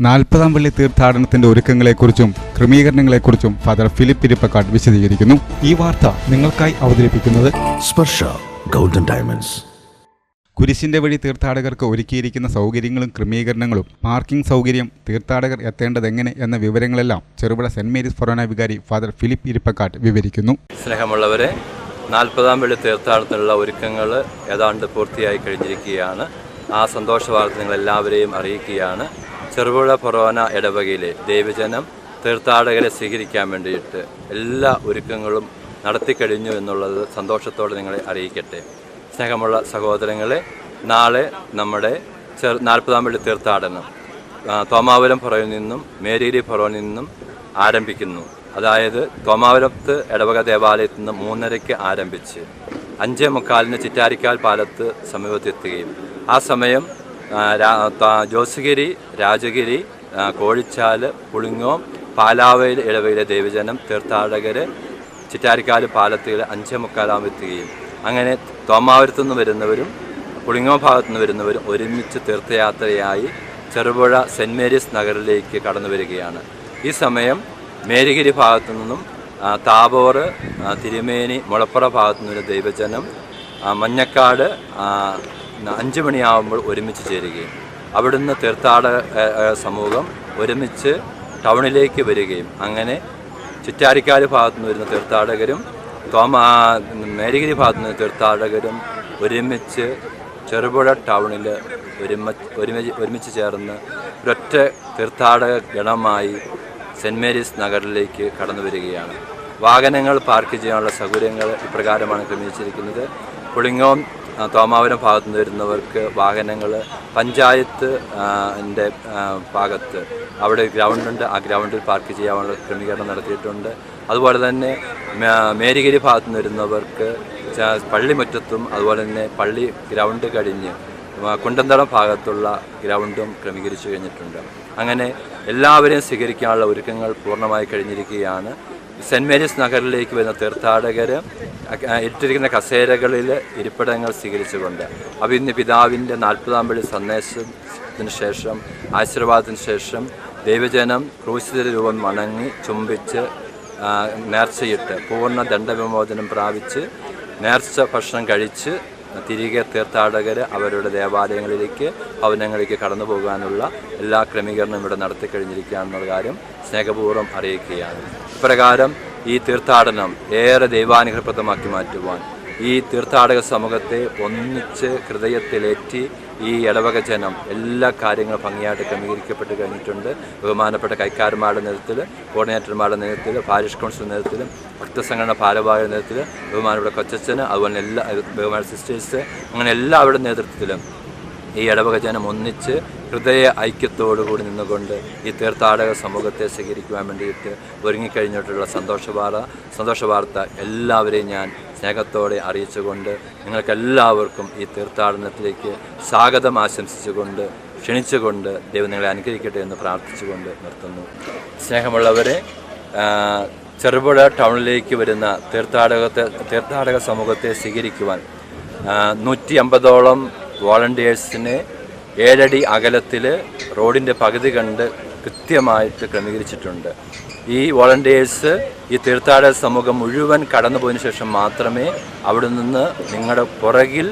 നാൽപ്പതാം പള്ളി തീർത്ഥാടനത്തിന്റെ ഒരുക്കങ്ങളെക്കുറിച്ചും ക്രമീകരണങ്ങളെക്കുറിച്ചും father Philip Irippakkad വിശദീകരിക്കുന്നു. ഈ വാർത്ത നിങ്ങൾക്കായി അവതരിപ്പിക്കുന്നത് സ്പർശ ഗോൾഡൻ ഡയമണ്ട്സ്. കുരിശിന്റെ വഴി തീർത്ഥാടകർക്ക് ഒരുക്കിയിരിക്കുന്ന സൗകര്യങ്ങളും ക്രമീകരണങ്ങളും പാർക്കിംഗ് സൗകര്യം തീർത്ഥാടകർ എത്തേണ്ടതെങ്ങനെ എന്ന വിവരങ്ങളെല്ലാം ചെറുപുഴ സെന്റ് മേരീസ് ഫൊറോന വികാരി ഫാദർ ഫിലിപ്പ് ഇരിപ്പക്കാട്ട് വിവരിക്കുന്നു. സ്നേഹമുള്ളവരെ നാൽപ്പതാം വെള്ളി തീർത്ഥാടനത്തിനുള്ള ഒരുക്കങ്ങൾ ഏതാണ്ട് പൂർത്തിയായി കഴിഞ്ഞിരിക്കുകയാണ്. ആ സന്തോഷ വാർത്ത നിങ്ങൾ എല്ലാവരെയും അറിയിക്കുകയാണ്. ചെറുപുഴ ഫൊറോന ഇടവകയിലെ ദൈവജനം തീർത്ഥാടകരെ സ്വീകരിക്കാൻ വേണ്ടിയിട്ട് എല്ലാ ഒരുക്കങ്ങളും നടത്തിക്കഴിഞ്ഞു എന്നുള്ളത് സന്തോഷത്തോടെ നിങ്ങളെ അറിയിക്കട്ടെ. സ്നേഹമുള്ള സഹോദരങ്ങളെ നാളെ നമ്മുടെ ചെറു നാൽപ്പതാം വെള്ളി തീർത്ഥാടനം തോമാപുരം പുറയിൽ നിന്നും മേരീരി പുറയിൽ നിന്നും ആരംഭിക്കുന്നു. അതായത് തോമാവുരത്ത് ഇടവക ദേവാലയത്തിൽ നിന്ന് മൂന്നരയ്ക്ക് ആരംഭിച്ച് അഞ്ചേ മുക്കാലിന് ചിറ്റാരിക്കാൽ പാലത്ത് സമീപത്തെത്തുകയും ആ സമയം ജോസുഗിരി രാജഗിരി കോഴിച്ചാൽ പുളിങ്ങോം പാലാവയിൽ ഇളവയിലെ ദേവജനം തീർത്ഥാടകർ ചിറ്റാരിക്കാൽ പാലത്തിൽ അഞ്ചേ എത്തുകയും. അങ്ങനെ തോമാപുരത്തു നിന്ന് വരുന്നവരും പുളിങ്ങോ ഭാഗത്തു നിന്ന് വരുന്നവരും ഒരുമിച്ച് തീർത്ഥയാത്രയായി ചെറുപുഴ സെന്റ് മേരീസ് നഗറിലേക്ക് കടന്നു വരികയാണ്. ഈ സമയം മേരിഗിരി ഭാഗത്തു നിന്നും താബോർ തിരുമേനി മുളപ്പുറ ഭാഗത്തു നിന്നൊരു ദൈവജനം മഞ്ഞക്കാട് അഞ്ച് മണിയാകുമ്പോൾ ഒരുമിച്ച് ചേരുകയും അവിടുന്ന് തീർത്ഥാടക സമൂഹം ഒരുമിച്ച് ടൗണിലേക്ക് വരികയും അങ്ങനെ ചുറ്റാരിക്കാൽ ഭാഗത്തു നിന്ന് വരുന്ന തീർത്ഥാടകരും തോമ മേരിഗിരി ഭാഗത്തു നിന്ന് തീർത്ഥാടകരും ഒരുമിച്ച് ചെറുപുഴ ടൗണിൽ ഒരുമ ഒരുമിച്ച് ഒരുമിച്ച് ചേർന്ന് ഒരൊറ്റ തീർത്ഥാടക ഗണമായി സെന്റ് മേരീസ് നഗറിലേക്ക് കടന്നു വരികയാണ്. വാഹനങ്ങൾ പാർക്ക് ചെയ്യാനുള്ള സൗകര്യങ്ങൾ ഇപ്രകാരമാണ് ക്രമീകരിച്ചിരിക്കുന്നത്. പുളിങ്ങോം തോമാപുരം ഭാഗത്തു നിന്ന് വരുന്നവർക്ക് വാഹനങ്ങൾ പഞ്ചായത്ത് എന്റെ ഭാഗത്ത്. അവിടെ ഗ്രൗണ്ടുണ്ട്. ആ ഗ്രൗണ്ടിൽ പാർക്ക് ചെയ്യാനുള്ള ക്രമീകരണം നടത്തിയിട്ടുണ്ട്. അതുപോലെ തന്നെ മേരിഗിരി ഭാഗത്തു നിന്ന് വരുന്നവർക്ക് പള്ളിമുറ്റത്തും അതുപോലെ തന്നെ പള്ളി ഗ്രൗണ്ട് കഴിഞ്ഞ് കുണ്ടന്തളം ഭാഗത്തുള്ള ഗ്രൗണ്ടും ക്രമീകരിച്ചു കഴിഞ്ഞിട്ടുണ്ട്. അങ്ങനെ എല്ലാവരെയും സ്വീകരിക്കാനുള്ള ഒരുക്കങ്ങൾ പൂർണമായി കഴിഞ്ഞിരിക്കുകയാണ്. സെന്റ് മേരീസ് നഗറിലേക്ക് വരുന്ന തീർത്ഥാടകർ ഇട്ടിരിക്കുന്ന കസേരകളിൽ ഇരിപ്പിടങ്ങൾ സ്വീകരിച്ചുകൊണ്ട്. അപ്പോൾ ഇന്ന് പിതാവിന്റെ നാൽപ്പതാം പള്ളി സന്ദേശത്തിന് ശേഷം ആശീർവാദത്തിന് ശേഷം ദൈവജനം ക്രൂശിത രൂപം വണങ്ങി ചുംബിച്ച് നേർച്ചയിട്ട് പൂർണ ദണ്ഡവിമോചനം പ്രാപിച്ച് നേർച്ച ഭക്ഷണം കഴിച്ച് തിരികെ തീർത്ഥാടകർ അവരുടെ ദേവാലയങ്ങളിലേക്ക് ഭവനങ്ങളിലേക്ക് കടന്നു പോകാനുള്ള എല്ലാ ക്രമീകരണവും ഇവിടെ നടത്തി കഴിഞ്ഞിരിക്കുകയാണെന്നുള്ള കാര്യം സ്നേഹപൂർവം അറിയിക്കുകയാണ്. ഇപ്രകാരം ഈ തീർത്ഥാടനം ഏറെ ദൈവാനുഗ്രഹപ്രദമാക്കി മാറ്റുവാൻ ഈ തീർത്ഥാടക സമൂഹത്തെ ഒന്നിച്ച് ഹൃദയത്തിലേറ്റി ഈ ഇടവക ജനം എല്ലാ കാര്യങ്ങളും ഭംഗിയായിട്ട് ക്രമീകരിക്കപ്പെട്ട് കഴിഞ്ഞിട്ടുണ്ട്. ബഹുമാനപ്പെട്ട കൈക്കാരന്മാരുടെ നേതൃത്വത്തിൽ കോർഡിനേറ്റർമാരുടെ നേതൃത്വത്തിൽ പാരിഷ് കൗൺസിൽ നേതൃത്വത്തിലും ഭക്തസംഘടന ഭാരവാഹിയുടെ നേതൃത്വത്തിൽ ബഹുമാനപ്പെട്ട കൊച്ചച്ഛന് അതുപോലെ എല്ലാ ബഹുമാന സിസ്റ്റേഴ്സ് അങ്ങനെ എല്ലാവരുടെ നേതൃത്വത്തിലും ഈ ഇടവക ജനം ഒന്നിച്ച് ഹൃദയ ഐക്യത്തോടുകൂടി നിന്നുകൊണ്ട് ഈ തീർത്ഥാടക സമൂഹത്തെ സ്വീകരിക്കുവാൻ വേണ്ടിയിട്ട് ഒരുങ്ങിക്കഴിഞ്ഞിട്ടുള്ള സന്തോഷ സന്തോഷവാർത്ത സന്തോഷ വാർത്ത എല്ലാവരെയും ഞാൻ സ്നേഹത്തോടെ അറിയിച്ചുകൊണ്ട് നിങ്ങൾക്കെല്ലാവർക്കും ഈ തീർത്ഥാടനത്തിലേക്ക് സ്വാഗതം ആശംസിച്ചുകൊണ്ട് ക്ഷണിച്ചുകൊണ്ട് ദൈവം നിങ്ങളെ അനുഗ്രഹിക്കട്ടെ എന്ന് പ്രാർത്ഥിച്ചുകൊണ്ട് നിർത്തുന്നു. സ്നേഹമുള്ളവരെ ചെറുപുഴ ടൗണിലേക്ക് വരുന്ന തീർത്ഥാടകത്തെ തീർത്ഥാടക സമൂഹത്തെ സ്വീകരിക്കുവാൻ നൂറ്റി അമ്പതോളം വോളണ്ടിയേഴ്സിനെ ഏഴടി അകലത്തിൽ റോഡിന്റെ പകുതി കണ്ട് കൃത്യമായിട്ട് ക്രമീകരിച്ചിട്ടുണ്ട്. ഈ വോളണ്ടിയേഴ്സ് ഈ തീർത്ഥാടക സമൂഹം മുഴുവൻ കടന്നു പോയതിനു ശേഷം മാത്രമേ അവിടെ നിന്ന് നിങ്ങളുടെ പുറകിൽ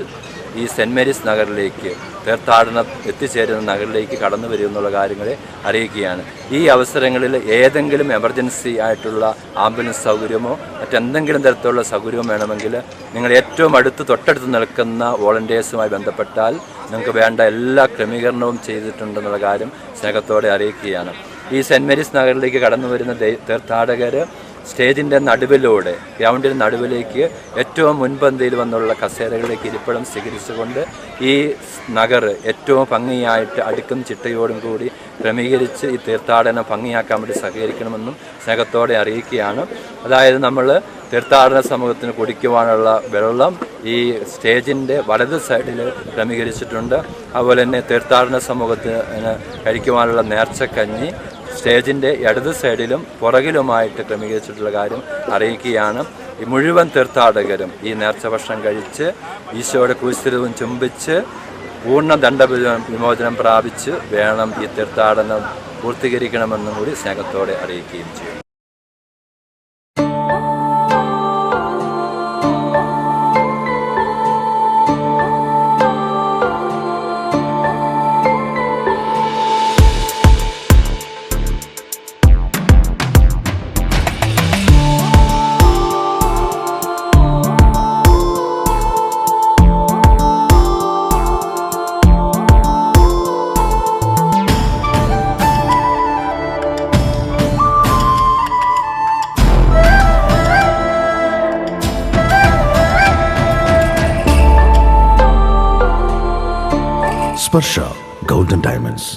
ഈ സെന്റ് മേരീസ് നഗറിലേക്ക് തീർത്ഥാടനം എത്തിച്ചേരുന്ന നഗറിലേക്ക് കടന്നു വരും എന്നുള്ള കാര്യങ്ങളെ അറിയിക്കുകയാണ്. ഈ അവസരങ്ങളിൽ ഏതെങ്കിലും എമർജൻസി ആയിട്ടുള്ള ആംബുലൻസ് സൗകര്യമോ മറ്റെന്തെങ്കിലും തരത്തിലുള്ള സൗകര്യമോ വേണമെങ്കിൽ നിങ്ങൾ ഏറ്റവും അടുത്ത് തൊട്ടടുത്ത് നിൽക്കുന്ന വോളണ്ടിയേഴ്സുമായി ബന്ധപ്പെട്ടാൽ നിങ്ങൾക്ക് വേണ്ട എല്ലാ ക്രമീകരണവും ചെയ്തിട്ടുണ്ടെന്നുള്ള കാര്യം സ്നേഹത്തോടെ അറിയിക്കുകയാണ്. ഈ സെന്റ് മേരീസ് നഗറിലേക്ക് കടന്നു വരുന്ന തീർത്ഥാടകർ സ്റ്റേജിന്റെ നടുവിലൂടെ ഗ്രൗണ്ടിന്റെ നടുവിലേക്ക് ഏറ്റവും മുൻപന്തിയിൽ വന്നുള്ള കസേരകളിലേക്ക് ഇരിപ്പിടം സ്വീകരിച്ചുകൊണ്ട് ഈ നഗർ ഏറ്റവും ഭംഗിയായിട്ട് അടുക്കും ചിട്ടയോടും കൂടി ക്രമീകരിച്ച് ഈ തീർത്ഥാടനം ഭംഗിയാക്കാൻ വേണ്ടി സഹകരിക്കണമെന്നും സ്നേഹത്തോടെ അറിയിക്കുകയാണ്. അതായത് നമ്മൾ തീർത്ഥാടന സമൂഹത്തിന് കുടിക്കുവാനുള്ള വെള്ളം ഈ സ്റ്റേജിന്റെ വലത് സൈഡിൽ ക്രമീകരിച്ചിട്ടുണ്ട്. അതുപോലെ തന്നെ തീർത്ഥാടന സമൂഹത്തിന് കഴിക്കുവാനുള്ള നേർച്ചക്കഞ്ഞി സ്റ്റേജിന്റെ ഇടത് സൈഡിലും പുറകിലുമായിട്ട് ക്രമീകരിച്ചിട്ടുള്ള കാര്യം അറിയിക്കുകയാണ്. ഈ മുഴുവൻ തീർത്ഥാടകരും ഈ നേർച്ച ഭക്ഷണം കഴിച്ച് ഈശോയുടെ കുരിശിരവും ചുംബിച്ച് പൂർണ ദണ്ഡ വിമോചനം പ്രാപിച്ച് വേണം ഈ തീർത്ഥാടനം പൂർത്തീകരിക്കണമെന്നും കൂടി സ്നേഹത്തോടെ അറിയിക്കുകയും ചെയ്യും. ಸ್ಪರ್ಶ ಗೋಲ್ಡನ್ ಡೈಮಂಡ್ಸ್